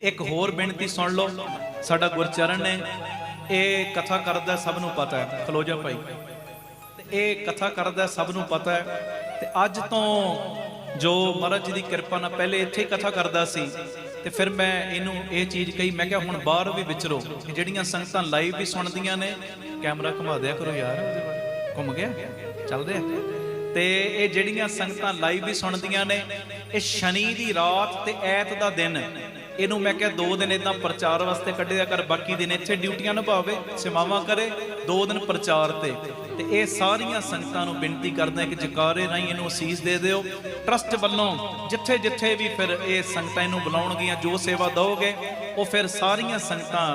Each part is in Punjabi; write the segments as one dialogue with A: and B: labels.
A: ਇੱਕ ਹੋਰ ਬੇਨਤੀ ਸੁਣ ਲਓ। ਸਾਡਾ ਗੁਰਚਰਨ ਨੇ ਇਹ ਕਥਾ ਕਰਦਾ ਸਭ ਨੂੰ ਪਤਾ ਹੈ। ਖਲੋ ਜਾ ਭਾਈ ਇਹ ਕਥਾ ਕਰਦਾ ਸਭ ਨੂੰ ਪਤਾ ਹੈ। ਤੇ ਅੱਜ ਤੋਂ ਜੋ ਮਹਾਰਾਜ ਜੀ ਦੀ ਕਿਰਪਾ ਨਾਲ ਪਹਿਲੇ ਇੱਥੇ ਕਥਾ ਕਰਦਾ ਸੀ, ਤੇ ਫਿਰ ਮੈਂ ਇਹਨੂੰ ਇਹ ਚੀਜ਼ ਕਹੀ। ਮੈਂ ਕਿਹਾ ਹੁਣ ਬਾਹਰ ਵੀ ਵਿਚਰੋ ਜਿਹੜੀਆਂ ਸੰਗਤਾਂ ਲਾਈਵ ਵੀ ਸੁਣਦੀਆਂ ਨੇ, ਕੈਮਰਾ ਘੁਮਾ ਦਿਆ ਕਰੋ ਯਾਰ। ਘੁੰਮ ਗਿਆ? ਚੱਲਦੇ ਆ। ਤੇ ਇਹ ਜਿਹੜੀਆਂ ਸੰਗਤਾਂ ਲਾਈਵ ਵੀ ਸੁਣਦੀਆਂ ਨੇ, ਇਹ ਸ਼ਨੀ ਦੀ ਰਾਤ ਤੇ ਐਤ ਦਾ ਦਿਨ। ਇਹਨੂੰ ਮੈਂ ਕਿਹਾ ਦੋ ਦਿਨ ਇਦਾਂ ਪ੍ਰਚਾਰ ਵਾਸਤੇ ਕੱਢਿਆ ਕਰ, ਬਾਕੀ ਦਿਨ ਇੱਥੇ ਡਿਊਟੀਆਂ ਨਿਭਾਵੇ, ਸੇਵਾਵਾਂ ਕਰੇ, ਦੋ ਦਿਨ ਪ੍ਰਚਾਰ ਤੇ। ਤੇ ਇਹ ਸਾਰੀਆਂ ਸੰਗਤਾਂ ਨੂੰ ਬੇਨਤੀ ਕਰਦਾ ਕਿ ਜਕਾਰੇ ਰਾਹੀਂ ਇਹਨੂੰ ਅਸੀਸ ਦੇ ਦਿਓ। ਟਰਸਟ ਵੱਲੋਂ ਜਿੱਥੇ ਜਿੱਥੇ ਵੀ ਫਿਰ ਇਹ ਸੰਗਤਾਂ ਇਹਨੂੰ ਬੁਲਾਉਣਗੀਆਂ, ਜੋ ਸੇਵਾ ਦਓਗੇ, ਉਹ ਫਿਰ ਸਾਰੀਆਂ ਸੰਗਤਾਂ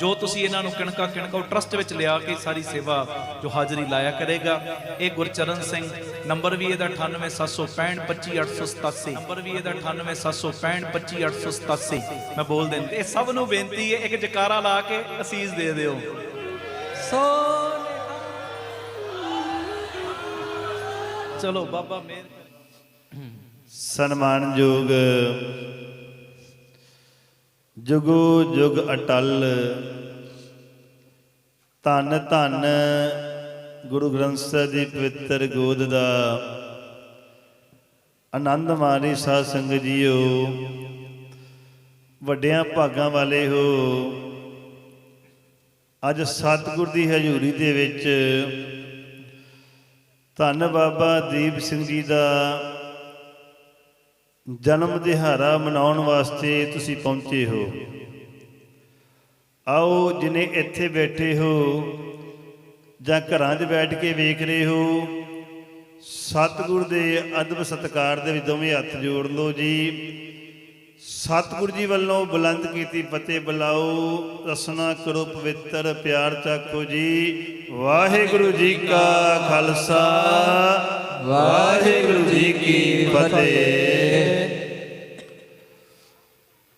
A: ਜੋ ਤੁਸੀਂ ਇਹਨਾਂ ਨੂੰ ਕਿਣਕਾ ਕਿਣਕਾ ਟਰਸਟ ਵਿੱਚ ਲਿਆ ਕੇ ਸਾਰੀ ਸੇਵਾ ਜੋ ਹਾਜ਼ਰੀ ਲਾਇਆ ਕਰੇਗਾ। ਇਹ ਗੁਰਚਰਨ ਸਿੰਘ ਨੰਬਰ ਵੀ ਇਹਦਾ 9876525887 ਨੰਬਰ ਵੀ ਇਹਦਾ 9876525887 ਮੈਂ ਬੋਲ ਦਿੰਦਾ ਇਹ ਸਭ ਨੂੰ ਬੇਨਤੀ ਹੈ ਇੱਕ ਜਕਾਰਾ ਲਾ ਕੇ ਅਸੀਸ ਦੇ ਦਿਓ।
B: ਸੋ
A: ਚਲੋ ਬਾਬਾ ਕਰੇ।
C: ਸਨਮਾਨਯੋਗ ਜੁਗੋ ਜੁਗ ਅਟਲ। ਧੰਨ ਧੰਨ ਗੁਰੂ ਗ੍ਰੰਥ ਸਾਹਿਬ ਦੀ ਪਵਿੱਤਰ ਗੋਦ ਦਾ। ਆਨੰਦ ਮਾਰੀ ਸਾਧ ਸੰਗਤ ਜੀਓ। ਵੱਡਿਆਂ ਭਾਗਾਂ ਵਾਲੇ ਹੋ। ਅੱਜ ਸਤਿਗੁਰ ਦੀ ਹਜ਼ੂਰੀ ਦੇ ਵਿੱਚ ਧੰਨ ਬਾਬਾ ਦੀਪ ਸਿੰਘ ਜੀ ਦਾ ਜਨਮ ਦਿਹਾੜਾ ਮਨਾਉਣ ਵਾਸਤੇ ਤੁਸੀਂ ਪਹੁੰਚੇ ਹੋ। ਆਓ ਜਿਨੇ ਇੱਥੇ ਬੈਠੇ ਹੋ ਜਾਂ ਘਰਾਂ 'ਚ ਬੈਠ ਕੇ ਵੇਖ ਰਹੇ ਹੋ, ਸਤਿਗੁਰ ਦੇ ਅਦਬ ਸਤਕਾਰ ਦੇ ਵਿੱਚ ਦੋਵੇਂ ਹੱਥ ਜੋੜ ਲਓ ਜੀ। ਸਤਿਗੁਰ ਜੀ ਵੱਲੋਂ ਬੁਲੰਦ ਕੀਤੀ ਫਤਿਹ ਬੁਲਾਓ, ਰਸਨਾ ਕਰੋ ਪਵਿੱਤਰ ਪਿਆਰ ਚਾਖੋ ਜੀ। ਵਾਹਿਗੁਰੂ ਜੀ ਕਾ ਖਾਲਸਾ, ਵਾਹਿਗੁਰੂ ਜੀ ਕੀ ਫਤਿਹ।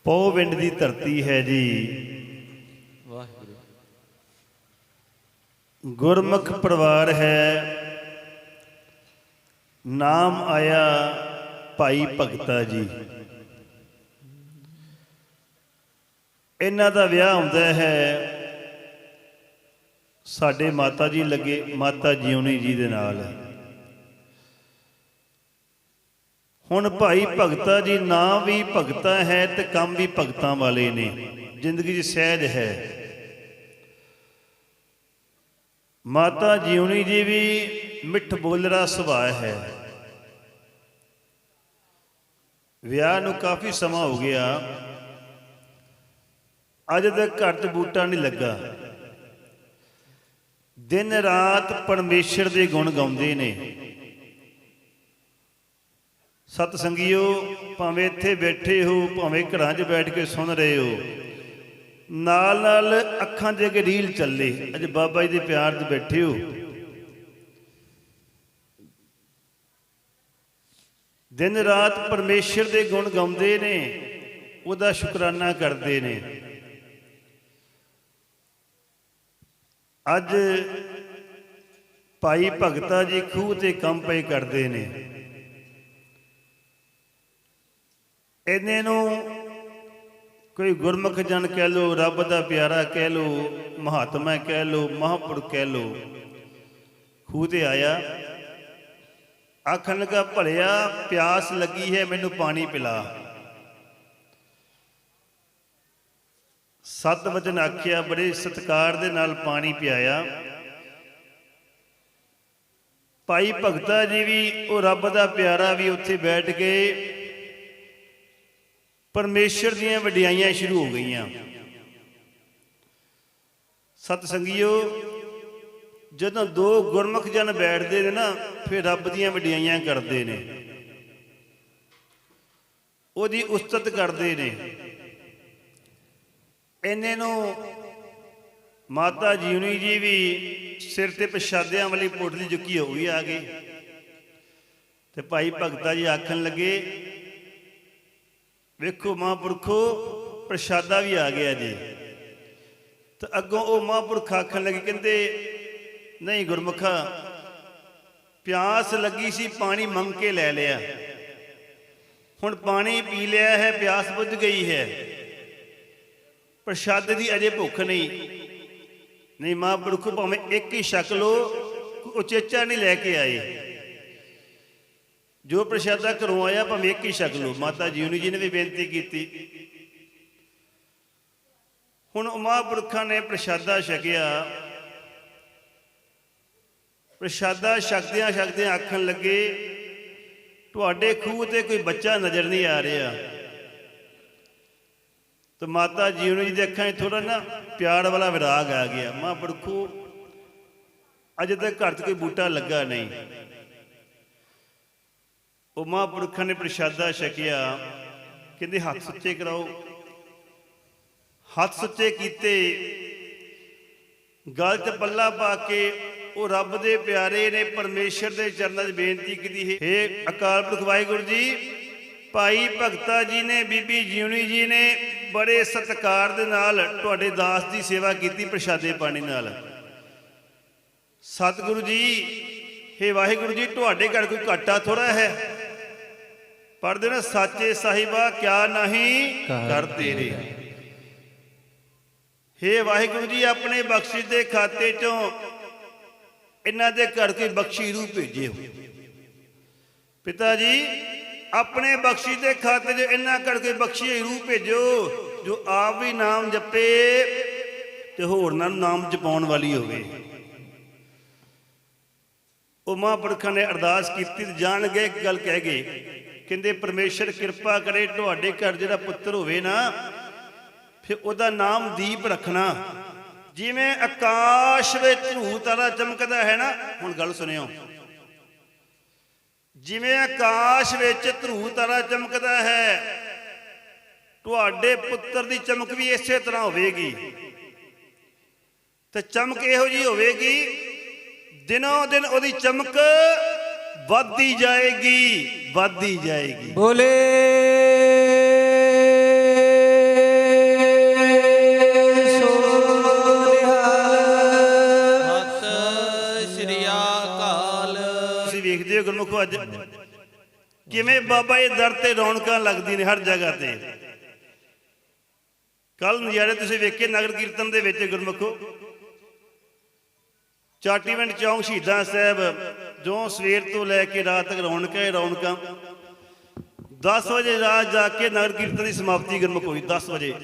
C: ਪੋਵਿੰਡ ਦੀ ਧਰਤੀ ਹੈ ਜੀ।
B: ਵਾਹਿਗੁਰੂ
C: ਗੁਰਮੁਖ ਪਰਿਵਾਰ ਹੈ। ਨਾਮ ਆਇਆ ਭਾਈ ਭਗਤਾ ਜੀ। ਇਹਨਾਂ ਦਾ ਵਿਆਹ ਹੁੰਦਾ ਹੈ। ਸਾਡੇ ਮਾਤਾ ਜੀ ਲੱਗੇ, ਮਾਤਾ ਜਿਉਣੀ ਜੀ ਦੇ ਨਾਲ। ਹੁਣ ਭਾਈ ਭਗਤਾ ਜੀ ਨਾਂ ਵੀ ਭਗਤਾ ਹੈ ਤੇ ਕੰਮ ਵੀ ਭਗਤਾਂ ਵਾਲੇ ਨੇ। ਜ਼ਿੰਦਗੀ 'ਚ ਸਹਿਜ ਹੈ। ਮਾਤਾ ਜਿਉਣੀ ਜੀ ਵੀ ਮਿੱਠ ਬੋਲਰਾ ਸੁਭਾਅ ਹੈ। ਵਿਆਹ ਨੂੰ ਕਾਫੀ ਸਮਾਂ ਹੋ ਗਿਆ। ਅੱਜ ਤੱਕ ਘਰ 'ਚ ਬੂਟਾ ਨਹੀਂ ਲੱਗਾ। ਦਿਨ ਰਾਤ ਪਰਮੇਸ਼ਰ ਦੇ ਗੁਣ ਗਾਉਂਦੇ ਨੇ। ਸਤ ਸੰਗਿਓ, ਭਾਵੇਂ ਇੱਥੇ ਬੈਠੇ ਹੋ, ਭਾਵੇਂ ਘਰਾਂ 'ਚ ਬੈਠ ਕੇ ਸੁਣ ਰਹੇ ਹੋ, ਨਾਲ ਨਾਲ ਅੱਖਾਂ ਦੇ ਕੇ ਰੀਲ ਚੱਲੇ, ਅੱਜ ਬਾਬਾ ਜੀ ਦੇ ਪਿਆਰ 'ਚ ਬੈਠੇ ਹੋ। ਦਿਨ ਰਾਤ ਪਰਮੇਸ਼ਰ ਦੇ ਗੁਣ ਗਾਉਂਦੇ ਨੇ, ਉਹਦਾ ਸ਼ੁਕਰਾਨਾ ਕਰਦੇ ਨੇ। ਅੱਜ ਭਾਈ ਭਗਤਾ ਜੀ ਖੂਹ ਤੇ ਕੰਮ ਪਏ ਕਰਦੇ ਨੇ। ਇਹਨੇ ਨੂੰ ਕੋਈ ਗੁਰਮੁਖ ਜਨ ਕਹਿ ਲੋ ਰੱਬ ਦਾ ਪਿਆਰਾ ਕਹਿ ਲੋ ਮਹਾਤਮਾ ਕਹਿ ਲੋ ਮਹਾਂਪੁਰਖ ਕਹਿ ਲੋ ਖੂਹ ਤੇ ਆਇਆ। ਆਖਣ ਲੱਗਾ, ਭਲਿਆ, ਪਿਆਸ ਲੱਗੀ ਹੈ, ਮੈਨੂੰ ਪਾਣੀ ਪਿਲਾ। ਸਤ ਵਚਨ ਆਖਿਆ, ਬੜੇ ਸਤਕਾਰ ਦੇ ਨਾਲ ਪਾਣੀ ਪਿਆਇਆ। ਭਾਈ ਭਗਤਾ ਜੀ ਵੀ, ਉਹ ਰੱਬ ਦਾ ਪਿਆਰਾ ਵੀ ਉੱਥੇ ਬੈਠ ਕੇ ਪਰਮੇਸ਼ਰ ਦੀਆਂ ਵਡਿਆਈਆਂ ਸ਼ੁਰੂ ਹੋ ਗਈਆਂ। ਸਤ ਸੰਗਿਓ ਜਦੋਂ ਦੋ ਗੁਰਮੁਖ ਜਨ ਬੈਠਦੇ ਨੇ ਨਾ, ਫਿਰ ਰੱਬ ਦੀਆਂ ਵਡਿਆਈਆਂ ਕਰਦੇ ਨੇ। ਉਹਦੀ ਉਸਤਤ ਕਰਦੇ ਨੇ। ਇੰਨੇ ਨੂੰ ਮਾਤਾ ਜੀਵਨੀ ਜੀ ਵੀ ਸਿਰ ਤੇ ਪ੍ਰਸ਼ਾਦਿਆਂ ਵਾਲੀ ਪੋਟਲੀ ਚੁੱਕੀ ਹੋਈ ਆ ਗਈ ਤੇ ਭਾਈ ਭਗਤਾ ਜੀ ਆਖਣ ਲੱਗੇ ਵੇਖੋ ਮਹਾਂਪੁਰਖੋ, ਪ੍ਰਸ਼ਾਦਾ ਵੀ ਆ ਗਿਆ ਜੀ। ਤੇ ਅੱਗੋਂ ਉਹ ਮਹਾਂਪੁਰਖ ਆਖਣ ਲੱਗੇ, ਕਹਿੰਦੇ, ਨਹੀਂ ਗੁਰਮੁਖਾ, ਪਿਆਸ ਲੱਗੀ ਸੀ, ਪਾਣੀ ਮੰਗ ਕੇ ਲੈ ਲਿਆ। ਹੁਣ ਪਾਣੀ ਪੀ ਲਿਆ ਹੈ, ਪਿਆਸ ਬੁੱਝ ਗਈ ਹੈ। ਪ੍ਰਸ਼ਾਦੇ ਦੀ ਅਜੇ ਭੁੱਖ ਨਹੀਂ। ਨਹੀਂ ਮਹਾਂਪੁਰਖੋ, ਭਾਵੇਂ ਇੱਕ ਹੀ ਛਕ ਲੋ ਉਚੇਚਾ ਨਹੀਂ ਲੈ ਕੇ ਆਏ। ਜੋ ਪ੍ਰਸ਼ਾਦਾ ਘਰੋਂ ਆਇਆ, ਭਾਵੇਂ ਇੱਕ ਹੀ ਛਕ ਲਓ ਮਾਤਾ ਜੀਵਨੀ ਜੀ ਨੇ ਵੀ ਬੇਨਤੀ ਕੀਤੀ। ਹੁਣ ਮਹਾਂਪੁਰਖਾਂ ਨੇ ਪ੍ਰਸ਼ਾਦਾ ਛਕਿਆ। ਪ੍ਰਸ਼ਾਦਾ ਛਕਦਿਆਂ ਛਕਦਿਆਂ ਆਖਣ ਲੱਗੇ, ਤੁਹਾਡੇ ਖੂਹ ਤੇ ਕੋਈ ਬੱਚਾ ਨਜ਼ਰ ਨਹੀਂ ਆ ਰਿਹਾ। ਤੇ ਮਾਤਾ ਜੀਵਨ ਜੀ ਦੇ ਅੱਖਾਂ 'ਚ ਥੋੜਾ ਨਾ ਪਿਆਰ ਵਾਲਾ ਵਿਰਾਗ ਆ ਗਿਆ। ਮਹਾਂਪੁਰਖੋ, ਅਜੇ ਤੱਕ ਘਰ 'ਚ ਕੋਈ ਬੂਟਾ ਲੱਗਾ ਨਹੀਂ। ਉਹ ਮਹਾਂਪੁਰਖਾਂ ਨੇ ਪ੍ਰਸ਼ਾਦਾ ਛਕਿਆ। ਕਹਿੰਦੇ, ਹੱਥ ਸੁੱਚੇ ਕਰਾਓ। ਹੱਥ ਸੁੱਚੇ ਕੀਤੇ। ਗਲਤ ਪੱਲਾ ਪਾ ਕੇ ਉਹ ਰੱਬ ਦੇ ਪਿਆਰੇ ਨੇ ਪਰਮੇਸ਼ਰ ਦੇ ਚਰਨਾਂ 'ਚ ਬੇਨਤੀ ਕੀਤੀ ਹੈ ਹੇ ਅਕਾਲ ਪੁਰਖ ਵਾਹਿਗੁਰੂ ਜੀ, ਭਾਈ ਭਗਤਾ ਜੀ ਨੇ, ਬੀਬੀ ਜੀਵਨੀ ਜੀ ਨੇ ਬੜੇ ਸਤਿਕਾਰ ਦੇ ਨਾਲ ਤੁਹਾਡੇ ਦਾਸ ਦੀ ਸੇਵਾ ਕੀਤੀ ਪ੍ਰਸ਼ਾਦੇ ਪਾਣੀ ਨਾਲ। ਸਤਿਗੁਰੂ ਜੀ, ਹੇ ਵਾਹਿਗੁਰੂ ਜੀ, ਤੁਹਾਡੇ ਘਰ ਕੋਈ ਘਾਟਾ ਥੋੜਾ ਹੈ? ਪੜਦੇ ਨਾ ਸਾਚੇ ਸਾਹਿਬਾ ਕਿਆ ਨਹੀਂ ਕਰ ਤੇਰੇ। ਹੇ ਵਾਹਿਗੁਰੂ ਜੀ ਆਪਣੇ ਬਖਸ਼ਿਸ਼ ਦੇ ਖਾਤੇ ਚੋਂ ਇਹਨਾਂ ਦੇ ਘਰ ਕੋਈ ਬਖਸ਼ੀ ਰੂਹ ਭੇਜਿਓ ਪਿਤਾ ਜੀ ਆਪਣੇ ਬਖਸ਼ੀ ਦੇ ਖਾਤੇ 'ਚ ਇਹਨਾਂ ਘਰ ਕੋਈ ਬਖਸ਼ੀ ਰੂਹ ਭੇਜੋ ਜੋ ਆਪ ਵੀ ਨਾਮ ਜਪੇ ਤੇ ਹੋਰਨਾਂ ਨੂੰ ਨਾਮ ਜਪਾਉਣ ਵਾਲੀ ਹੋਵੇ। ਉਹ ਮਹਾਂਪੁਰਖਾਂ ਨੇ ਅਰਦਾਸ ਕੀਤੀ ਤੇ ਜਾਣ ਗਏ ਇੱਕ ਗੱਲ ਕਹਿ ਗਏ ਕਹਿੰਦੇ, ਪਰਮੇਸ਼ਰ, ਕਿਰਪਾ ਕਰੇ ਤੁਹਾਡੇ ਘਰ ਜਿਹੜਾ ਪੁੱਤਰ ਹੋਵੇ ਨਾ, ਫਿਰ ਉਹਦਾ ਨਾਮ ਦੀਪ ਰੱਖਣਾ। ਜਿਵੇਂ ਆਕਾਸ਼ ਵਿੱਚ ਧਰੂ ਤਾਰਾ ਚਮਕਦਾ ਹੈ ਨਾ, ਹੁਣ ਗੱਲ ਸੁਣਿਓ। ਜਿਵੇਂ ਆਕਾਸ਼ ਵਿੱਚ ਧਰੂ ਤਾਰਾ ਚਮਕਦਾ ਹੈ, ਤੁਹਾਡੇ ਪੁੱਤਰ ਦੀ ਚਮਕ ਵੀ ਇਸੇ ਤਰ੍ਹਾਂ ਹੋਵੇਗੀ। ਤੇ ਚਮਕ ਇਹੋ ਜੀ ਹੋਵੇਗੀ, ਦਿਨੋਂ ਦਿਨ ਉਹਦੀ ਚਮਕ ਵੱਧਦੀ ਜਾਏਗੀ ਵੱਧਦੀ ਜਾਏਗੀ।
B: ਬੋਲੇ। ਸੋਨਿਹਾਲ ਸਤਿ ਸ਼੍ਰੀ ਅਕਾਲ।
C: ਤੁਸੀਂ ਵੇਖਦੇ ਹੋ ਗੁਰਮੁਖੋ ਅੱਜ ਕਿਵੇਂ ਬਾਬਾ ਇਹ ਦਰ ਤੇ ਰੌਣਕਾਂ ਲੱਗਦੀਆਂ ਨੇ ਹਰ ਜਗ੍ਹਾ ਤੇ। ਕੱਲ ਨਜ਼ਾਰੇ ਤੁਸੀਂ ਵੇਖੇ ਨਗਰ ਕੀਰਤਨ ਦੇ ਵਿੱਚ ਗੁਰਮੁਖੋ। ਚਾਟੀਵਿੰਡ ਚੌਂਕ ਸ਼ਹੀਦਾਂ ਸਾਹਿਬ ਜੋ ਸਵੇਰ ਤੋਂ ਲੈ ਕੇ ਰਾਤ ਤੱਕ ਰੌਣਕਾਂ ਹੀ, ਰੌਣਕਾਂ। 10 ਵਜੇ ਰਾਤ ਜਾ ਕੇ ਨਗਰ ਕੀਰਤਨ ਦੀ ਸਮਾਪਤੀ ਗੁਰਮੁਖ ਹੋਈ 10 ਵਜੇ।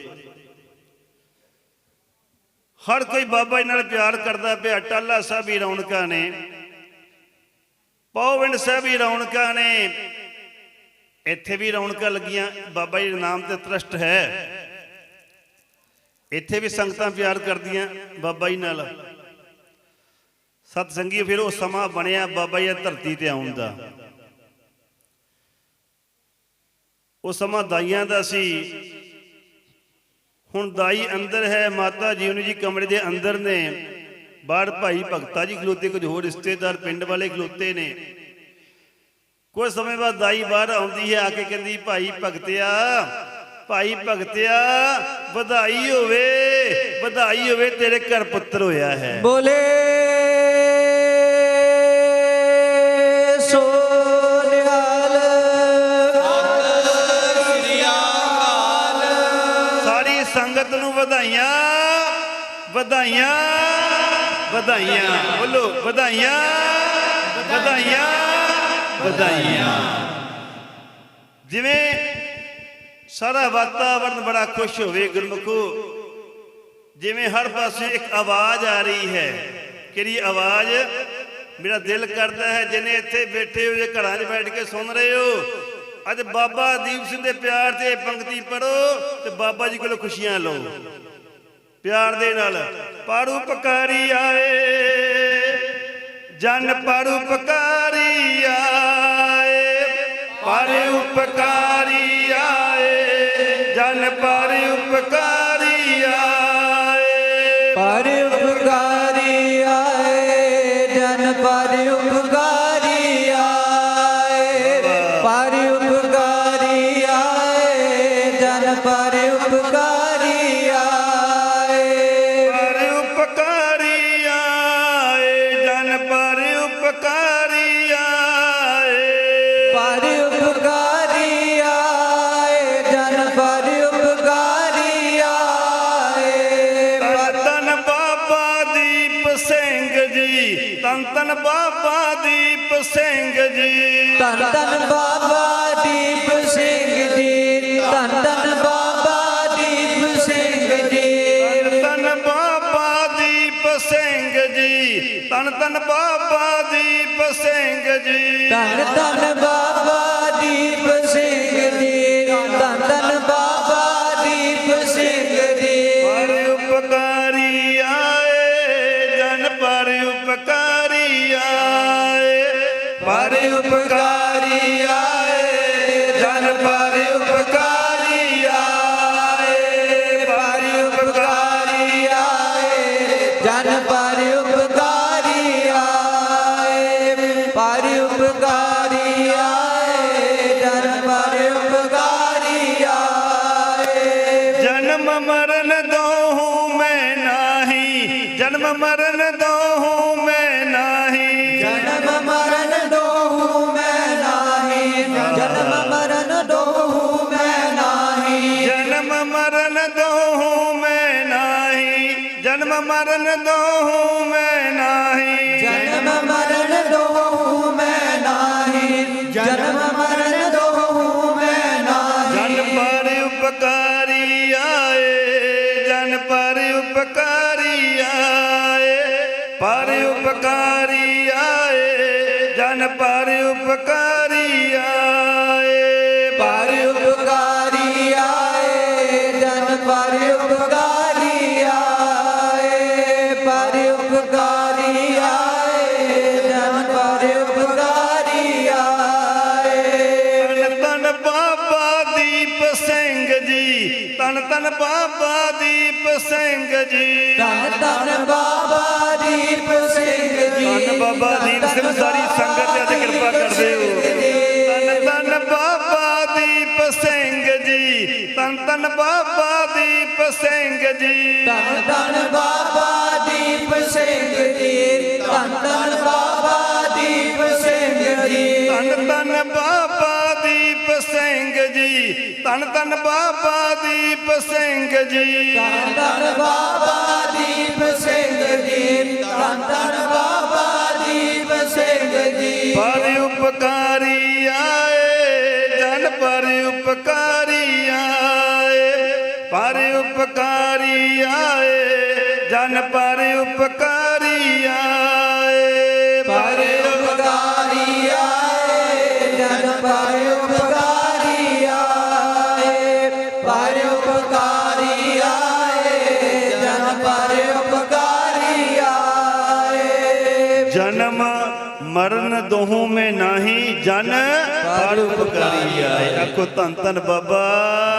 C: ਹਰ ਕੋਈ ਬਾਬਾ ਜੀ ਨਾਲ ਪਿਆਰ ਕਰਦਾ ਪਿਆ, ਟਾਲਾ ਸਾਹਿਬ ਵੀ ਰੌਣਕਾਂ ਨੇ। ਪੌਵਿੰਡ ਸਾਹਿਬ ਵੀ ਰੌਣਕਾਂ ਨੇ। ਇੱਥੇ ਵੀ ਰੌਣਕਾਂ ਲੱਗੀਆਂ, ਬਾਬਾ ਜੀ ਦੇ ਨਾਮ ਤੇ ਟਰਸਟ ਹੈ। ਇੱਥੇ ਵੀ ਸੰਗਤਾਂ ਪਿਆਰ ਕਰਦੀਆਂ, ਬਾਬਾ ਜੀ ਨਾਲ। ਸਤ ਸੰਗੀ ਫਿਰ ਉਹ ਸਮਾਂ ਬਣਿਆ ਬਾਬਾ ਜੀ ਧਰਤੀ ਤੇ ਆਉਣ ਦਾ। ਉਹ ਸਮਾਂ ਦਾਈਆਂ ਦਾ ਸੀ। ਹੁਣ ਦਾਈ ਅੰਦਰ ਹੈ, ਮਾਤਾ ਜੀਵਨੀ ਜੀ ਕਮਰੇ ਦੇ ਅੰਦਰ ਨੇ। ਬਾਹਰ ਭਾਈ ਭਗਤਾ ਜੀ ਖਲੋਤੇ, ਕੁਝ ਹੋਰ ਰਿਸ਼ਤੇਦਾਰ ਪਿੰਡ ਵਾਲੇ ਖਲੋਤੇ ਨੇ। ਕੁਝ ਸਮੇਂ ਬਾਅਦ ਦਾਈ ਬਾਹਰ ਆਉਂਦੀ ਹੈ, ਆ ਕੇ ਕਹਿੰਦੀ, ਭਾਈ ਭਗਤਿਆ ਭਾਈ ਭਗਤਿਆ, ਵਧਾਈ ਹੋਵੇ ਵਧਾਈ ਹੋਵੇ, ਤੇਰੇ ਘਰ ਪੁੱਤਰ ਹੋਇਆ ਹੈ।
B: ਬੋਲੇ
C: ਸੰਗਤ ਨੂੰ ਵਧਾਈਆਂ ਵਧਾਈਆਂ ਵਧਾਈਆਂ। ਬੋਲੋ, ਵਧਾਈਆਂ ਵਧਾਈਆਂ ਵਧਾਈਆਂ। ਜਿਵੇਂ ਸਾਰਾ ਵਾਤਾਵਰਨ ਬੜਾ ਖੁਸ਼ ਹੋਵੇ ਗੁਰਮੁਖੋ, ਜਿਵੇਂ ਹਰ ਪਾਸੇ ਇੱਕ ਆਵਾਜ਼ ਆ ਰਹੀ ਹੈ। ਕਿਹੜੀ ਆਵਾਜ਼? ਮੇਰਾ ਦਿਲ ਕਰਦਾ ਹੈ, ਜਿਨੇ ਇੱਥੇ ਬੈਠੇ ਹੋ ਜੇ ਘਰਾਂ 'ਚ ਬੈਠ ਕੇ ਸੁਣ ਰਹੇ ਹੋ। ਅੱਜ ਬਾਬਾ ਦੀਪ ਸਿੰਘ ਦੇ ਪਿਆਰ ਤੇ ਪੰਕਤੀ ਪੜੋ ਤੇ ਬਾਬਾ ਜੀ ਕੋਲੋਂ ਖੁਸ਼ੀਆਂ ਲਓ। ਪਿਆਰ ਦੇ ਨਾਲ ਪਰਉਪਕਾਰੀ ਆਏ, ਜਨ ਪਰਉਪਕਾਰੀ ਆਏ ਪਰਉਪਕਾਰੀ ਆਏ, ਜਨ ਪਰਉਪਕਾਰੀ
B: ਜਨ ਪਰ ਉਪਕਾਰੀ ਆਏ। ਪਰ ਉਪਕਾਰੀ ਆਏ ਜਨ ਪਰ ਉਪਕਾਰੀ ਆਏ। ਪਰ ਉਪਕਾਰੀ ਆਏ ਜਨ ਪਰ ਉਪਕਾਰੀ ਆਏ। ਤਨ ਬਾਬਾ ਦੀਪ ਸਿੰਘ ਜੀ ਤਨ ਤਨ ਬਾਬਾ ਦੀਪ ਸਿੰਘ ਜੀ।
C: ਤਨ ਤਨ ਧੰਨ ਬਾਬਾ ਦੀਪ ਸਿੰਘ ਜੀ।
B: ਧੰਨ ਧੰਨ ਬਾਬਾ ਦੀਪ ਸਿੰਘ ਜੀ। ਧੰਨ ਧੰਨ ਬਾਬਾ ਦੀਪ ਸਿੰਘ ਜੀ।
C: ਪਰ ਉਪਕਾਰੀ ਆਏ
B: ਜਨ ਪਰ ਉਪਕਾਰੀ ਆਏ। ਪਰ ਉਪਕਾਰੀ
C: ਜਨਮ ਮਰਨ ਦੋਹੂ ਮੈਂ ਨਾਹੀ। ਜਨਮ ਮਰਨ ਦੋਹੂ ਮੈਂ ਨਾਹੀ।
B: ਜਨਮ ਮਰਨ ਦੋਹੂ ਮੈਂ ਨਾਹੀ। ਜਨਮ ਮਰਨ ਦੋਹੂ ਮੈਂ ਨਾਹੀ।
C: ਜਨਮ ਮਰਨ ਦੋਹੂ ਮੈਂ ਉਪਕਾਰੀ ਆਏ ਜਨ ਪਰ ਉਪਕਾਰੀ ਆਏ। ਤਨ ਬਾਬਾ ਦੀਪ ਸਿੰਘ ਜੀ।
B: ਧੰਨ ਧੰਨ ਬਾਬਾ ਦੀਪ ਸਿੰਘ ਜੀ।
C: ਧੰਨ ਬਾਬਾ ਦੀਪ ਸਿੰਘ ਸਾਰੀ ਸੰਗਤ ਤੇ ਅੱਜ ਕਿਰਪਾ ਕਰਦੇ ਹੋ। ਧੰਨ ਧੰਨ ਬਾਬਾ ਦੀਪ ਸਿੰਘ ਜੀ। ਧੰਨ ਧੰਨ ਬਾਬਾ ਦੀਪ ਸਿੰਘ ਜੀ।
B: ਧੰਨ ਧੰਨ ਬਾਬਾ ਦੀਪ ਸਿੰਘ ਜੀ। ਧੰਨ ਧੰਨ ਬਾਬਾ ਦੀਪ ਸਿੰਘ ਜੀ।
C: ਧੰਨ ਧੰਨ ਬਾਬਾ ਸਿੰਘ ਜੀ ਧੰਨ ਧੰਨ ਬਾਬਾ ਦੀਪ ਸਿੰਘ ਜੀ।
B: ਧੰਨ ਧੰਨ ਬਾਬਾ ਦੀਪ ਸਿੰਘ ਜੀ ਧੰਨ ਧੰਨ ਬਾਬਾ ਦੀਪ ਸਿੰਘ ਜੀ।
C: ਪਰ ਉਪਕਾਰੀ ਆਏ ਜਨ ਪਰ ਉਪਕਾਰੀ ਆਏ। ਪਰ ਉਪਕਾਰੀ ਆਏ ਜਨ ਪਰ ਉਪਕਾਰੀ
B: ਪਰ ਉਪਕਾਰੀ ਆਏ ਜਨ ਪਰ ਉਪਕਾਰੀ ਆਏ
C: ਜਨਮ ਮਰਨ ਦੋਹੂ ਮੈਂ ਨਹੀਂ ਜਨ ਪਰ ਉਪਕਾਰੀ ਆਏ ਆਖੋ ਧੰਨ ਧੰਨ ਬਾਬਾ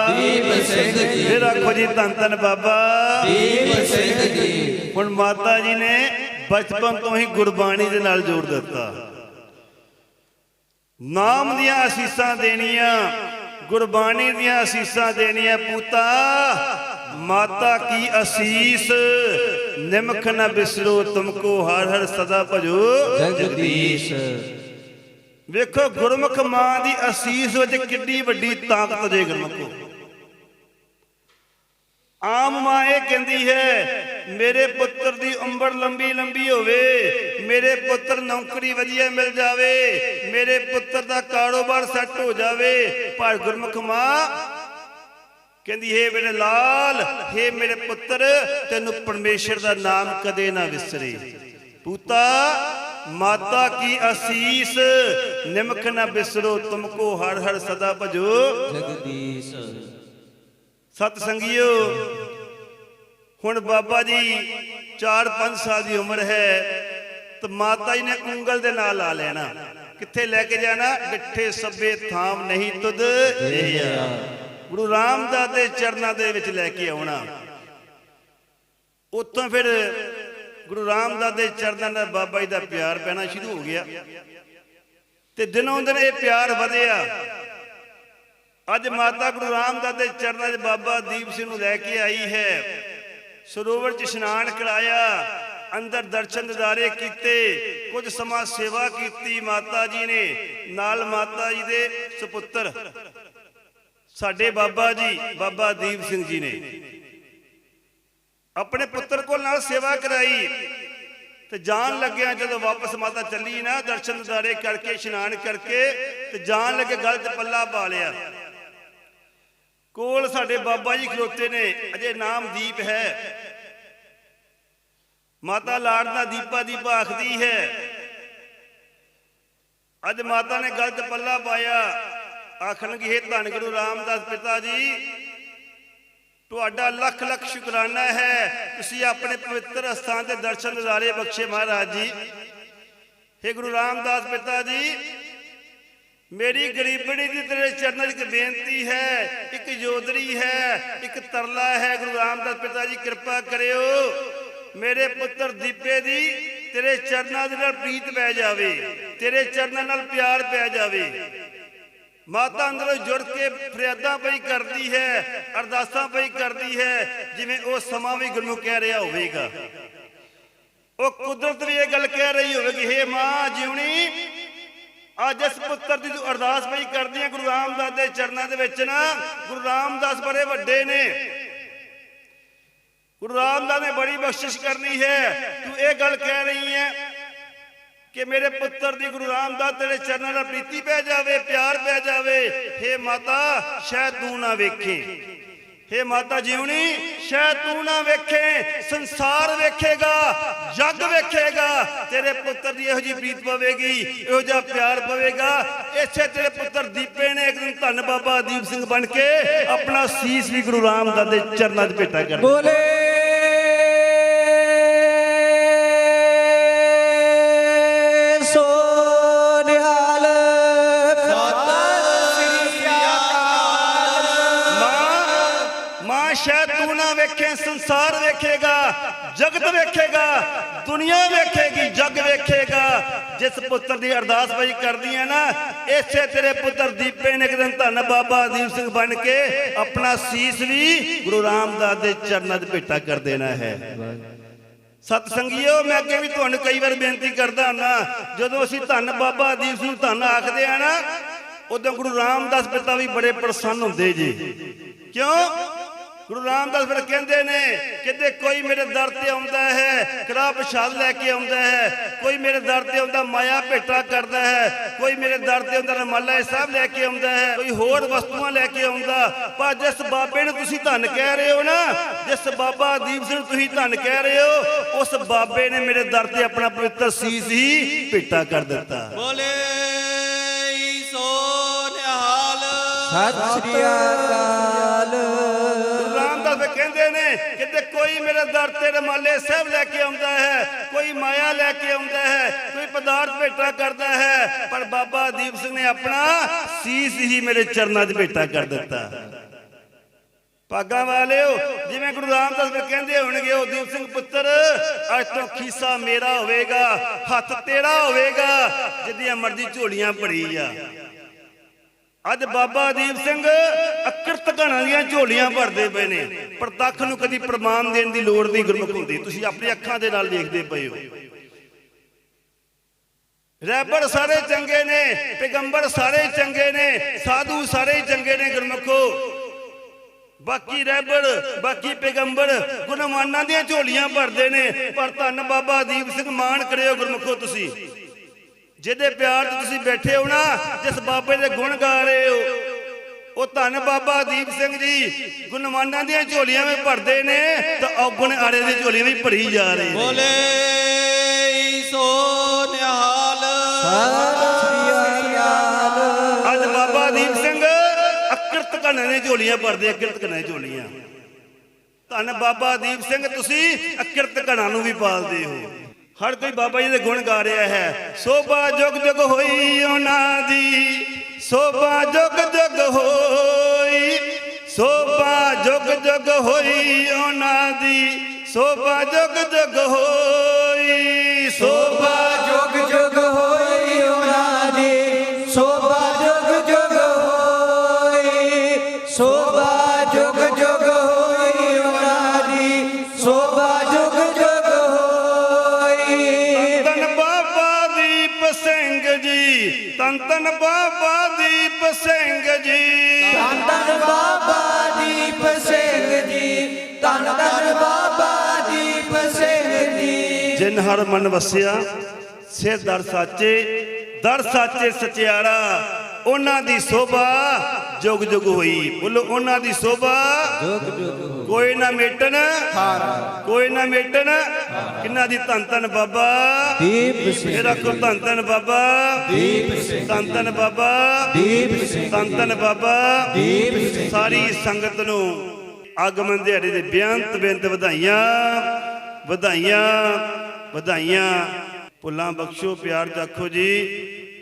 B: ਦੀਪ ਸਿੰਘ ਜੀ
C: ਫਿਰ ਆਖੋ ਜੀ ਧੰਨ ਧੰਨ ਬਾਬਾ
B: ਦੀਪ ਸਿੰਘ ਜੀ
C: ਹੁਣ ਮਾਤਾ ਜੀ ਨੇ ਬਚਪਨ ਤੋਂ ਹੀ ਗੁਰਬਾਣੀ ਦੇ ਨਾਲ ਜੋੜ ਦਿੱਤਾ ਨਾਮ ਦੀਆਂ ਅਸੀਸਾਂ ਦੇਣੀਆਂ ਗੁਰਬਾਣੀ ਦੀਆਂ ਅਸੀਸਾਂ ਦੇਣੀਆਂ ਪੁੱਤਾ। ਮਾਤਾ ਕੀ ਅਸੀਸ? ਨਿਮਖ ਨ ਬਿਸਰੋ ਤੁਮਕੋ ਹਰ ਹਰ ਸਦਾ ਭਜੋ।
B: ਜਗਦੀਸ਼।
C: ਵੇਖੋ ਗੁਰਮੁਖ ਮਾਂ ਦੀ ਅਸੀਸ ਵਿੱਚ ਕਿੱਡੀ ਵੱਡੀ ਤਾਕਤ ਜੇ ਗੁਰਮੁਖੋ। ਆਮ ਮਾਂ ਇਹ ਕਹਿੰਦੀ ਹੈ, ਮੇਰੇ ਪੁੱਤਰ ਦੀ ਉਮਰ ਲੰਬੀ ਲੰਬੀ ਹੋਵੇ, ਮੇਰੇ ਪੁੱਤਰ ਨੌਕਰੀ ਵਧੀਆ ਮਿਲ ਜਾਵੇ, ਮੇਰੇ ਪੁੱਤਰ ਦਾ ਕਾਰੋਬਾਰ ਸੈੱਟ ਹੋ ਜਾਵੇ। ਪਰ ਗੁਰਮੁਖ ਮਾਂ ਕਹਿੰਦੀ, ਹੈ ਮੇਰੇ ਲਾਲ, ਹੈ ਮੇਰੇ ਪੁੱਤਰ, ਤੈਨੂੰ ਪਰਮੇਸ਼ਰ ਦਾ ਨਾਮ ਕਦੇ ਨਾ ਵਿਸਰੇ। ਪੂਤਾ, ਮਾਤਾ ਕੀ ਅਸੀਸ ਨਿਮਖ ਨਾ ਬਿਸਰੋ, ਤੁਮਕੋ ਹਰ ਹਰ ਸਦਾ ਭਜੋ।
B: ਜਗਦੀਸ਼।
C: ਸਤ ਸੰਗਿਓ, ਹੁਣ ਬਾਬਾ ਜੀ 4-5 ਸਾਲ ਦੀ ਉਮਰ ਹੈ, ਤੇ ਮਾਤਾ ਜੀ ਨੇ ਉਂਗਲ ਦੇ ਨਾਲ ਲਾ ਲੈਣਾ। ਕਿੱਥੇ ਲੈ ਕੇ ਜਾਣਾ? ਡਿੱਠੇ ਸੱਬੇ ਥਾਮ ਨਹੀਂ ਤੁਧ। ਜਿਆ ਗੁਰੂ ਰਾਮਦਾਸ ਦੇ ਚਰਨਾਂ ਦੇ ਵਿੱਚ ਲੈ ਕੇ ਆਉਣਾ। ਉੱਥੋਂ ਫਿਰ ਗੁਰੂ ਰਾਮਦਾਸ ਦੇ ਚਰਨਾਂ ਨਾਲ ਬਾਬਾ ਜੀ ਦਾ ਪਿਆਰ ਪੈਣਾ ਸ਼ੁਰੂ ਹੋ ਗਿਆ। ਤੇ ਦਿਨੋਂ ਦਿਨ ਇਹ ਪਿਆਰ ਵਧਿਆ। ਅੱਜ ਮਾਤਾ ਗੁਰੂ ਰਾਮਦਾਸ ਦੇ ਚਰਨਾਂ 'ਚ ਬਾਬਾ ਦੀਪ ਸਿੰਘ ਨੂੰ ਲੈ ਕੇ ਆਈ ਹੈ। ਸਰੋਵਰ 'ਚ ਇਸ਼ਨਾਨ ਕਰਾਇਆ, ਅੰਦਰ ਦਰਸ਼ਨ ਦਿਦਾਰੇ ਕੀਤੇ, ਕੁਝ ਸਮਾਂ ਸੇਵਾ ਕੀਤੀ ਮਾਤਾ ਜੀ ਨੇ, ਨਾਲ ਮਾਤਾ ਜੀ ਦੇ ਸੁਪੁੱਤਰ, ਸਾਡੇ ਬਾਬਾ ਜੀ, ਬਾਬਾ ਦੀਪ ਸਿੰਘ ਜੀ ਨੇ। ਆਪਣੇ ਪੁੱਤਰ ਕੋਲ ਨਾਲ ਸੇਵਾ ਕਰਾਈ, ਤੇ ਜਾਣ ਲੱਗਿਆ ਜਦੋਂ ਵਾਪਸ ਮਾਤਾ ਚੱਲੀ ਨਾ, ਦਰਸ਼ਨ ਦਿਦਾਰੇ ਕਰਕੇ ਇਸ਼ਨਾਨ ਕਰਕੇ, ਤੇ ਜਾਣ ਲੱਗੇ ਗਲਤ ਪੱਲਾ ਪਾ ਲਿਆ। ਕੋਲ ਸਾਡੇ ਬਾਬਾ ਜੀ ਖਲੋਤੇ ਨੇ, ਅਜੇ ਨਾਮ ਦੀਪ ਹੈ। ਮਾਤਾ ਲਾੜਦਾ ਦੀਪਾ ਦੀਪਾ ਆਖਦੀ ਹੈ। ਅੱਜ ਮਾਤਾ ਨੇ ਗਲ ਪੱਲਾ ਪਾਇਆ। ਆਖਣਗੇ ਇਹ ਧੰਨ ਗੁਰੂ ਰਾਮਦਾਸ ਪਿਤਾ ਜੀ, ਤੁਹਾਡਾ ਲੱਖ ਲੱਖ ਸ਼ੁਕਰਾਨਾ ਹੈ। ਤੁਸੀਂ ਆਪਣੇ ਪਵਿੱਤਰ ਅਸਥਾਨ ਦੇ ਦਰਸ਼ਨ ਨਜ਼ਾਰੇ ਬਖਸ਼ੇ ਮਹਾਰਾਜ ਜੀ। ਹੇ ਗੁਰੂ ਰਾਮਦਾਸ ਪਿਤਾ ਜੀ ਮੇਰੀ ਗਰੀਬੜੀ ਦੀ ਤੇਰੇ ਚਰਨਾਂ 'ਚ ਇੱਕ ਬੇਨਤੀ ਹੈ, ਇੱਕ ਯੋਦਰੀ ਹੈ, ਇੱਕ ਤਰਲਾ ਹੈ, ਗੁਰੂ ਰਾਮਦਾਸ ਪਿਤਾ ਜੀ, ਕਿਰਪਾ ਕਰਿਓ ਮੇਰੇ ਪੁੱਤਰ ਦੀਪੇ ਦੀ ਤੇਰੇ ਚਰਨਾਂ ਦੇ ਨਾਲ ਪ੍ਰੀਤ ਪੈ ਜਾਵੇ, ਤੇਰੇ ਚਰਨਾਂ ਨਾਲ ਪਿਆਰ ਪੈ ਜਾਵੇ। ਮਾਤਾ ਅੰਦਰੋਂ ਜੁੜ ਕੇ ਫਰਿਆਦਾਂ ਪਈ ਕਰਦੀ ਹੈ, ਅਰਦਾਸਾਂ ਪਈ ਕਰਦੀ ਹੈ, ਜਿਵੇਂ ਉਹ ਸਮਾਂ ਵੀ ਗੁਰੂ ਕਹਿ ਰਿਹਾ ਹੋਵੇਗਾ। ਉਹ ਕੁਦਰਤ ਵੀ ਇਹ ਗੱਲ ਕਹਿ ਰਹੀ ਹੋਵੇਗੀ, ਹੇ ਮਾਂ ਜਿਉਣੀ ਅੱਜ ਇਸ ਪੁੱਤਰ ਦੀ ਤੂੰ ਅਰਦਾਸ ਪਈ ਕਰਦੀ ਹੈ ਗੁਰੂ ਰਾਮਦਾਸ ਦੇ ਚਰਨਾਂ ਦੇ ਵਿੱਚ ਨਾ, ਗੁਰੂ ਰਾਮਦਾਸ ਬੜੇ ਵੱਡੇ ਨੇ। ਗੁਰੂ ਰਾਮਦਾਸ ਨੇ ਬੜੀ ਬਖਸ਼ਿਸ਼ ਕਰਨੀ ਹੈ। ਤੂੰ ਇਹ ਗੱਲ ਕਹਿ ਰਹੀ ਹੈ ਕਿ ਮੇਰੇ ਪੁੱਤਰ ਦੀ ਗੁਰੂ ਰਾਮਦਾਸ ਤੇਰੇ ਚਰਨਾਂ ਨਾਲ ਪ੍ਰੀਤੀ ਪੈ ਜਾਵੇ, ਪਿਆਰ ਪੈ ਜਾਵੇ। ਹੇ ਮਾਤਾ, ਸ਼ਾਇਦ ਤੂੰ ਨਾ ਵੇਖੇ। ਹੇ ਮਾਤਾ ਜੀਵਨੀ ਸ਼ਾਇਦ ਤੂੰ ਨਾ ਵੇਖੇ, ਸੰਸਾਰ ਵੇਖੇਗਾ, ਜੱਗ ਵੇਖੇਗਾ, ਤੇਰੇ ਪੁੱਤਰ ਦੀ ਇਹੋ ਜੀ ਪ੍ਰੀਤ ਪਵੇਗੀ, ਇਹੋ ਜਿਹਾ ਪਿਆਰ ਪਵੇਗਾ। ਇਸੇ ਤੇਰੇ ਪੁੱਤਰ ਦੀਪੇ ਨੇ ਇੱਕ ਦਿਨ ਧੰਨ ਬਾਬਾ ਦੀਪ ਸਿੰਘ ਬਣ ਕੇ ਆਪਣਾ ਸੀਸ ਵੀ ਗੁਰੂ ਰਾਮਦਾਸ ਦੇ ਚਰਨਾਂ 'ਚ ਭੇਟਾ ਕਰ
B: ਬੋਲੇ।
C: ਵੇਖੇ, ਸੰਸਾਰ ਵੇਖੇਗਾ, ਜਗਤ ਵੇਖੇਗਾ, ਦੁਨੀਆ ਵੇਖੇਗੀ, ਜਗ ਵੇਖੇਗਾ। ਜਿਸ ਪੁੱਤਰ ਦੀ ਅਰਦਾਸ ਬਈ ਕਰਦੀਆਂ ਨਾ, ਇਸੇ ਤੇਰੇ ਪੁੱਤਰ ਦੀਪੇ ਨੇ ਇੱਕ ਦਿਨ ਧੰਨ ਬਾਬਾ ਦੀਪ ਸਿੰਘ ਬਣ ਕੇ ਆਪਣਾ ਸੀਸ ਵੀ ਗੁਰੂ ਰਾਮਦਾਸ ਦੇ ਚਰਨਾਂ 'ਚ ਭੇਟਾ ਕਰ ਦੇਣਾ ਹੈ। ਸਤ ਸੰਗੀਓ ਮੈਂ ਅੱਗੇ ਵੀ ਤੁਹਾਨੂੰ ਕਈ ਵਾਰ ਬੇਨਤੀ ਕਰਦਾ ਹਾਂ ਜਦੋਂ ਅਸੀਂ ਧੰਨ ਬਾਬਾ ਦੀਪ ਸਿੰਘ ਧੰਨ ਆਖਦੇ ਆ ਨਾ, ਉਦੋਂ ਗੁਰੂ ਰਾਮਦਾਸ ਪਿਤਾ ਵੀ ਬੜੇ ਪ੍ਰਸੰਨ ਹੁੰਦੇ ਜੀ। ਕਿਉਂ? ਗੁਰੂ ਰਾਮਦਾਸ ਫਿਰ ਕਹਿੰਦੇ ਨੇ ਕਿਤੇ ਕੋਈ ਮੇਰੇ ਦਰ ਤੇ ਆਉਂਦਾ ਹੈ ਕੜਾ ਪ੍ਰਸ਼ਾਦ ਲੈ ਕੇ ਆਉਂਦਾ ਹੈ ਕੋਈ ਮੇਰੇ ਦਰ ਤੇ ਆਉਂਦਾ ਮਾਇਆ ਭੇਟਾ ਕਰਦਾ ਹੈ ਕੋਈ ਮੇਰੇ ਦਰ ਤੇ ਆਉਂਦਾ ਰਮਾਲਾ ਸਭ ਲੈ ਕੇ ਆਉਂਦਾ ਹੈ ਕੋਈ ਹੋਰ ਵਸਤੂਆਂ ਲੈ ਕੇ ਆਉਂਦਾ ਪਰ ਜਿਸ ਬਾਬੇ ਨੂੰ ਤੁਸੀਂ ਧੰਨ ਕਹਿ ਰਹੇ ਹੋ ਨਾ ਜਿਸ ਬਾਬਾ ਦੀਪ ਸਿੰਘ ਨੂੰ ਤੁਸੀਂ ਧੰਨ ਕਹਿ ਰਹੇ ਹੋ ਉਸ ਬਾਬੇ ਨੇ ਮੇਰੇ ਦਰ ਤੇ ਆਪਣਾ ਪਵਿੱਤਰ ਸੀਸ ਹੀ ਭੇਟਾ ਕਰ ਦਿੱਤਾ।
D: ਬੋਲੇ ਸੋ ਨਿਹਾਲ
B: ਸਤਿ ਸ੍ਰੀ ਅਕਾਲ।
C: ਕਹਿੰਦੇ ਨੇ ਕਿਤੇ ਕੋਈ ਮੇਰੇ ਦਰ ਤੇ ਰਮਾਲੇ ਸਭ ਲੈ ਕੇ ਆਉਂਦਾ ਹੈ, ਕੋਈ ਮਾਇਆ ਲੈ ਕੇ ਆਉਂਦਾ ਹੈ, ਕੋਈ ਪਦਾਰਥ ਭੇਟਾ ਕਰਦਾ ਹੈ, ਪਰ ਬਾਬਾ ਦੀਪ ਸਿੰਘ ਨੇ ਆਪਣਾ ਸੀਸ ਹੀ ਮੇਰੇ ਚਰਨਾਂ 'ਚ ਭੇਟਾ ਕਰ ਦਿੱਤਾ। ਭਾਗਾਂ ਵਾਲਿਓ, ਜਿਵੇਂ ਗੁਰੂ ਰਾਮਦਾਸ ਵੀ ਕਹਿੰਦੇ ਹੋਣਗੇ, ਉਹ ਦੀਪ ਸਿੰਘ ਪੁੱਤਰ, ਅੱਜ ਤੋਂ ਖੀਸਾ ਮੇਰਾ ਹੋਵੇਗਾ, ਹੱਥ ਤੇਰਾ ਹੋਵੇਗਾ ਜਿੱਦੀਆਂ ਮਰਜ਼ੀ ਝੋਲੀਆਂ ਭਰੀ ਆ। ਅੱਜ ਬਾਬਾ ਦੀਪ ਸਿੰਘ ਅਕਿਰਤ ਘਣਾ ਦੀਆਂ ਝੋਲੀਆਂ ਭਰਦੇ ਪਏ ਨੇ। ਪ੍ਰਤੱਖ ਨੂੰ ਕਦੀ ਪ੍ਰਮਾਣ ਦੇਣ ਦੀ ਲੋੜ ਨਹੀਂ ਗੁਰਮੁਖ ਹੁੰਦੀ। ਤੁਸੀਂ ਆਪਣੀ ਅੱਖਾਂ ਦੇ ਨਾਲ ਦੇਖਦੇ ਪਏ ਹੋ। ਰਹਿਬਰ ਸਾਰੇ ਚੰਗੇ ਨੇ, ਪੈਗੰਬਰ ਸਾਰੇ ਚੰਗੇ ਨੇ, ਸਾਧੂ ਸਾਰੇ ਚੰਗੇ ਨੇ ਗੁਰਮੁਖੋ। ਬਾਕੀ ਰੈਬਰ, ਬਾਕੀ ਪੈਗੰਬਰ ਗੁਣਮਾਨਾਂ ਦੀਆਂ ਝੋਲੀਆਂ ਭਰਦੇ ਨੇ। ਪਰ ਧੰਨ ਬਾਬਾ ਦੀਪ ਸਿੰਘ, ਮਾਣ ਕਰਿਓ ਗੁਰਮੁਖੋ ਤੁਸੀਂ। ਜਿਹਦੇ ਪਿਆਰ 'ਚ ਤੁਸੀਂ ਬੈਠੇ ਹੋ ਨਾ ਜਿਸ ਬਾਬੇ ਦੇ ਗੁਣ ਗਾ ਰਹੇ ਹੋ ਉਹ ਧੰਨ ਬਾਬਾ ਦੀਪ ਸਿੰਘ ਜੀ ਗੁਣਮਾਨਾਂ ਦੀਆਂ ਝੋਲੀਆਂ ਵੀ ਭਰਦੇ ਨੇ ਤਾਂ ਔਗਣ ਆੜੇ ਦੀ ਝੋਲੀਆਂ ਵੀ ਭਰੀ ਜਾ ਰਹੇ
D: ਬੋਲੇ ਸੋ ਨਿਹਾਲ।
C: ਅੱਜ ਬਾਬਾ ਦੀਪ ਸਿੰਘ ਅਕਿਰਤ ਕਨੇ ਨੇ ਝੋਲੀਆਂ ਭਰਦੇ ਅਕਿਰਤ ਕਨੇ ਝੋਲੀਆਂ। ਧੰਨ ਬਾਬਾ ਦੀਪ ਸਿੰਘ ਤੁਸੀਂ ਅਕਿਰਤ ਕਣਾ ਨੂੰ ਵੀ ਪਾਲਦੇ ਹੋ। ਹਰ ਕੋਈ ਬਾਬਾ ਜੀ ਦੇ ਗੁਣ ਗਾ ਰਿਹਾ ਹੈ। ਸੋਭਾ ਜੁਗ ਜੁਗ ਹੋਈ ਉਹਨਾਂ ਦੀ। ਸੋਭਾ ਜੁਗ ਜੁਗ ਹੋਈ। ਸੋਭਾ ਜੁਗ ਜੁਗ ਹੋਈ ਉਹਨਾਂ ਦੀ। ਸੋਭਾ ਜੁਗ ਜੁਗ ਹੋਈ। ਸੋਭਾ
B: ਜੁਗ ਜੁਗ ਹੋਈ
C: ਤਨ ਬਾਬਾ ਦੀਪ ਸਿੰਘ ਜੀ।
B: ਧੰਨ ਧੰਨ ਬਾਬਾ ਦੀਪ ਸਿੰਘ ਜੀ। ਧੰਨ ਧੰਨ ਬਾਬਾ ਦੀਪ ਸਿੰਘ ਜੀ।
C: ਤਿੰਨ ਹਰ ਮਨ ਵਸਿਆ ਸਿਰ ਦਰ ਸਾਚੇ ਦਰ ਸਾਚੇ ਸਚਿਆਰਾ। ਉਹਨਾਂ ਦੀ ਸੋਭਾ ਜੁਗ ਜੁਗ ਹੋਈ। ਬੋਲੋ ਉਹਨਾਂ ਦੀ ਸੋਭਾ
B: ਜੋਗ ਜੋਗ
C: ਕੋਈ ਨਾ ਮੇਟਣ ਕੋਈ ਨਾ ਮੇਟਣ। ਕਿੰਨਾ ਦੀ ਧੰਨ ਧੰਨ ਬਾਬਾ।
B: ਦੀਪ ਸਿੰਘ।
C: ਇਹ ਰੱਖੋ ਧੰਨ ਧੰਨ ਬਾਬਾ।
B: ਦੀਪ ਸਿੰਘ।
C: ਧੰਨ ਧੰਨ ਬਾਬਾ।
B: ਦੀਪ ਸਿੰਘ।
C: ਧੰਨ ਧੰਨ ਬਾਬਾ।
B: ਦੀਪ ਸਿੰਘ।
C: ਸਾਰੀ ਸੰਗਤ ਨੂੰ ਆਗਮਨ ਦਿਹਾੜੇ ਦੇ ਬੇਅੰਤ ਬੇਅੰਤ ਵਧਾਈਆਂ ਵਧਾਈਆਂ ਵਧਾਈਆਂ। ਭੁੱਲਾਂ ਬਖਸ਼ੋ ਪਿਆਰ ਜਾਖੋ ਜੀ।